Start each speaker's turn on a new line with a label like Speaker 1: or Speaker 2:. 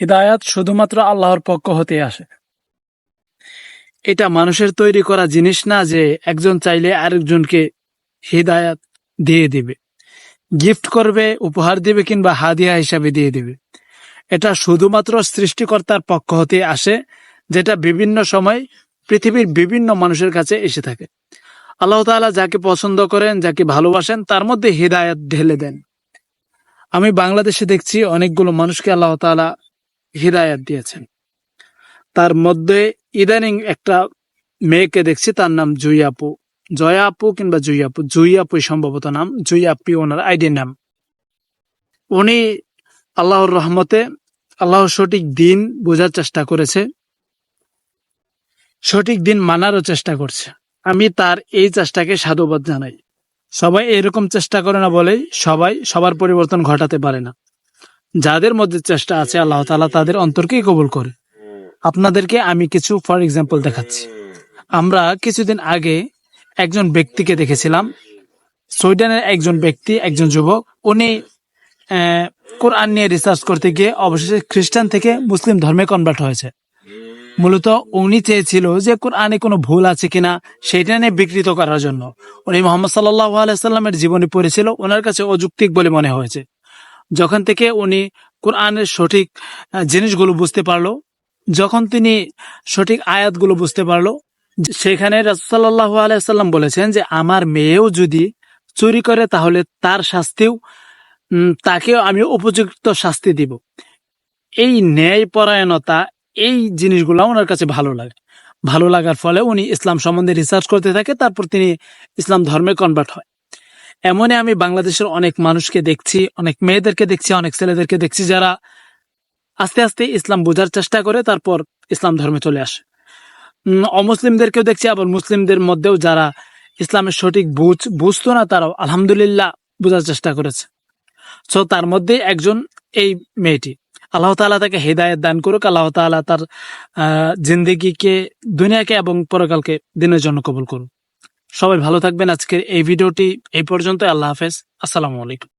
Speaker 1: হৃদায়াত শুধুমাত্র আল্লাহর পক্ষ হতে আসে। এটা মানুষের তৈরি করা জিনিস না যে একজন চাইলে আরেকজনকে হৃদায়াত দিয়ে দিবে। গিফট করবে, উপহার দিবে কিংবা হাদিয়া হিসাবে দিয়ে দিবে। এটা শুধুমাত্র সৃষ্টিকর্তার পক্ষ হতে আসে, যেটা বিভিন্ন সময় পৃথিবীর বিভিন্ন মানুষের কাছে এসে থাকে। আল্লাহ তাআলা যাকে পছন্দ করেন, যাকে ভালোবাসেন, তার মধ্যে হৃদায়ত ঢেলে দেন। আমি বাংলাদেশে দেখছি অনেকগুলো মানুষকে আল্লাহ তাআলা হৃদায়ত দিয়েছেন। তার মধ্যে ইদানিং একটা মেয়েকে দেখছি, তার নাম জুই আপু জয়া আপু কিংবা জুই আপু জুই আপুই সম্ভবত নাম জুই আপি ওনার আইডি নাম। উনি আল্লাহর রহমতে আল্লাহর সঠিক দিন বোঝার চেষ্টা করেছে, সঠিক দিন মানারও চেষ্টা করছে। আমি তার এই চেষ্টাকে সাধুবাদ জানাই। সবাই এরকম চেষ্টা করে না বলেই সবাই সবার পরিবর্তন ঘটাতে পারে না। যাদের মধ্যে চেষ্টা আছে, আল্লাহ তাআলা তাদের অন্তরকেই কবুল করে। আপনাদেরকে আমি কিছু ফর এক্সাম্পল দেখাচ্ছি। আমরা কিছুদিন আগে একজন ব্যক্তিকে দেখেছিলাম। সুইডেনের একজন ব্যক্তি, একজন যুবক, উনি কোরআন নিয়ে রিসার্চ করতে গিয়ে অবশেষে খ্রিস্টান থেকে মুসলিম ধর্মে কনভার্ট হয়েছে। মূলত উনি চেয়েছিল যে কোরআনে কোনো ভুল আছে কিনা, সেটা নিয়ে বিকৃত করার জন্য। উনি মোহাম্মদ সাল্লাহ আলাইসাল্লামের জীবনী পড়েছিল, ওনার কাছে অযৌক্তিক বলে মনে হয়েছে। যখন থেকে উনি কোরআনের সঠিক জিনিসগুলো বুঝতে পারল, যখন তিনি সঠিক আয়াতগুলো বুঝতে পারল, সেখানে রাসুসাল্লাহ আলাইসাল্লাম বলেছেন যে, আমার মেয়েও যদি চুরি করে, তাহলে তার শাস্তিও তাকেও আমি উপযুক্ত শাস্তি দিব। এই ন্যায় পরায়ণতা এই জিনিসগুলো ওনার কাছে ভালো লাগে। ভালো লাগার ফলে উনি ইসলাম সম্বন্ধে রিসার্চ করতে থাকে, তারপর তিনি ইসলাম ধর্মে কনভার্ট হয়। এমনই আমি বাংলাদেশের অনেক মানুষকে দেখছি, অনেক মেয়েদেরকে দেখছি, অনেক ছেলেদেরকে দেখছি যারা আস্তে আস্তে ইসলাম বোঝার চেষ্টা করে, তারপর ইসলাম ধর্মে চলে আসে। অমুসলিমদেরকেও দেখছি, আবার মুসলিমদের মধ্যেও যারা ইসলামের সঠিক বুঝ, বুঝতো না, তারাও আলহামদুলিল্লাহ বোঝার চেষ্টা করেছে। সো তার মধ্যে একজন এই মেয়েটি। আল্লাহ তাআলা তাকে হেদায়ত দান করুক, আল্লাহ তাআলা তার জিন্দেগিকে, দুনিয়াকে এবং পরকালকে দিনের জন্য কবুল করুন সবাই ভালো থাকবেন। আজকের এই ভিডিওটি এই পর্যন্ত আল্লাহ হাফেজ। আসসালামু আলাইকুম।